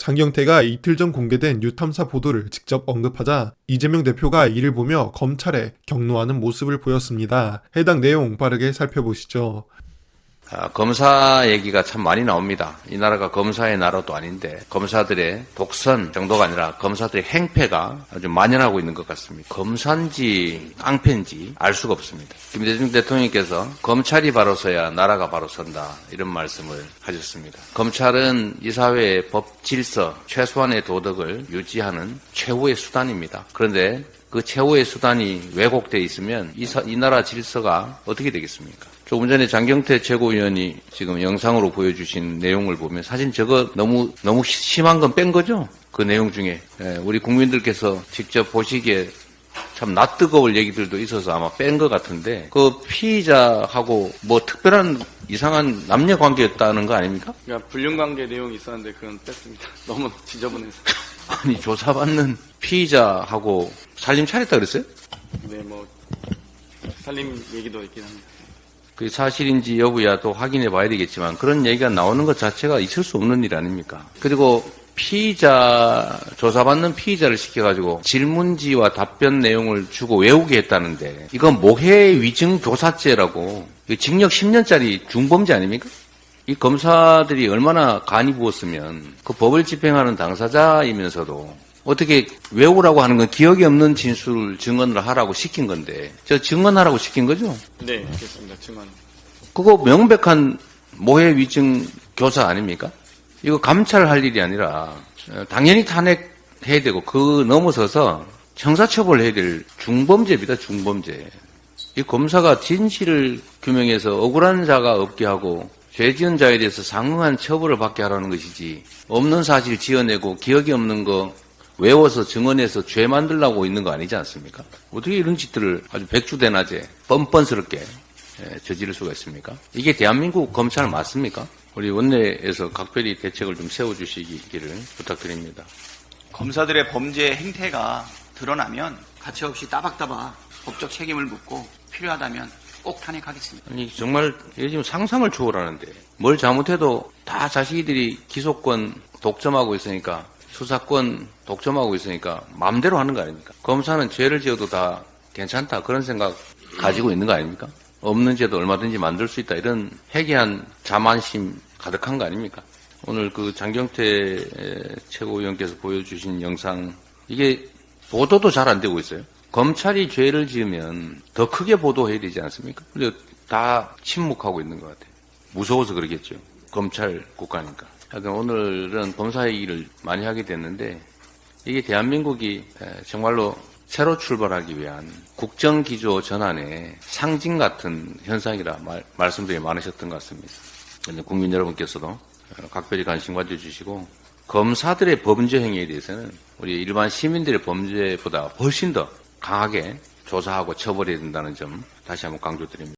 장경태가 이틀 전 공개된 뉴탐사 보도를 직접 언급하자 이재명 대표가 이를 보며 검찰에 격노하는 모습을 보였습니다. 해당 내용 빠르게 살펴보시죠. 아, 검사 얘기가 참 많이 나옵니다. 이 나라가 검사의 나라도 아닌데 검사들의 독선 정도가 아니라 검사들의 행패가 아주 만연하고 있는 것 같습니다. 검사인지 깡패인지 알 수가 없습니다. 김대중 대통령께서 검찰이 바로 서야 나라가 바로 선다 이런 말씀을 하셨습니다. 검찰은 이 사회의 법 질서 최소한의 도덕을 유지하는 최후의 수단입니다. 그런데 그 최후의 수단이 왜곡돼 있으면 이, 사- 이 나라 질서가 어떻게 되겠습니까? 조금 전에 장경태 최고위원이 지금 영상으로 보여주신 내용을 보면 사실 저거 너무 너무 심한 건 뺀 거죠. 그 내용 중에 예, 우리 국민들께서 직접 보시기에 참 낯뜨거울 얘기들도 있어서 아마 뺀 것 같은데 그 피의자하고 뭐 특별한 이상한 남녀 관계였다는 거 아닙니까? 그러니까 불륜 관계 내용이 있었는데 그건 뺐습니다. 너무 지저분해서. 아니 조사받는 피의자하고 살림 차렸다 그랬어요? 네, 뭐 살림 얘기도 있긴 합니다. 그게 사실인지 여부야 또 확인해 봐야 되겠지만 그런 얘기가 나오는 것 자체가 있을 수 없는 일 아닙니까? 그리고 피의자, 조사받는 피의자를 시켜가지고 질문지와 답변 내용을 주고 외우게 했다는데 이건 모해 위증 교사죄라고 징역 10년짜리 중범죄 아닙니까? 이 검사들이 얼마나 간이 부었으면 그 법을 집행하는 당사자이면서도 어떻게 외우라고 하는 건 기억이 없는 진술 증언을 하라고 시킨 건데 저 증언하라고 시킨 거죠? 네, 알겠습니다. 증언. 그거 명백한 모해 위증 교사 아닙니까? 이거 감찰할 일이 아니라 어, 당연히 탄핵해야 되고 그 넘어서서 형사처벌해야 될 중범죄입니다. 중범죄. 이 검사가 진실을 규명해서 억울한 자가 없게 하고 죄 지은 자에 대해서 상응한 처벌을 받게 하라는 것이지 없는 사실 지어내고 기억이 없는 거 외워서 증언해서 죄 만들라고 있는 거 아니지 않습니까? 어떻게 이런 짓들을 아주 백주대낮에 뻔뻔스럽게 예, 저지를 수가 있습니까? 이게 대한민국 검찰 맞습니까? 우리 원내에서 각별히 대책을 좀 세워주시기를 부탁드립니다. 검사들의 범죄 행태가 드러나면 가차없이 따박따박 법적 책임을 묻고 필요하다면 꼭 탄핵하겠습니다. 아니 정말 지금 상상을 초월하는데 뭘 잘못해도 다 자기들이 기소권 독점하고 있으니까 수사권 독점하고 있으니까 마음대로 하는 거 아닙니까? 검사는 죄를 지어도 다 괜찮다 그런 생각 가지고 있는 거 아닙니까? 없는 죄도 얼마든지 만들 수 있다 이런 해괴한 자만심 가득한 거 아닙니까? 오늘 그 장경태 최고위원께서 보여주신 영상 이게 보도도 잘 안 되고 있어요. 검찰이 죄를 지으면 더 크게 보도해야 되지 않습니까? 근데 다 침묵하고 있는 것 같아요. 무서워서 그러겠죠. 검찰 국가니까. 하여간 오늘은 검사 얘기를 많이 하게 됐는데 이게 대한민국이 에, 정말로 새로 출발하기 위한 국정기조 전환의 상징 같은 현상이라 말, 말씀들이 많으셨던 것 같습니다. 국민 여러분께서도 어, 각별히 관심 가져주시고 검사들의 범죄 행위에 대해서는 우리 일반 시민들의 범죄보다 훨씬 더 강하게 조사하고 처벌해야 된다는 점 다시 한번 강조드립니다.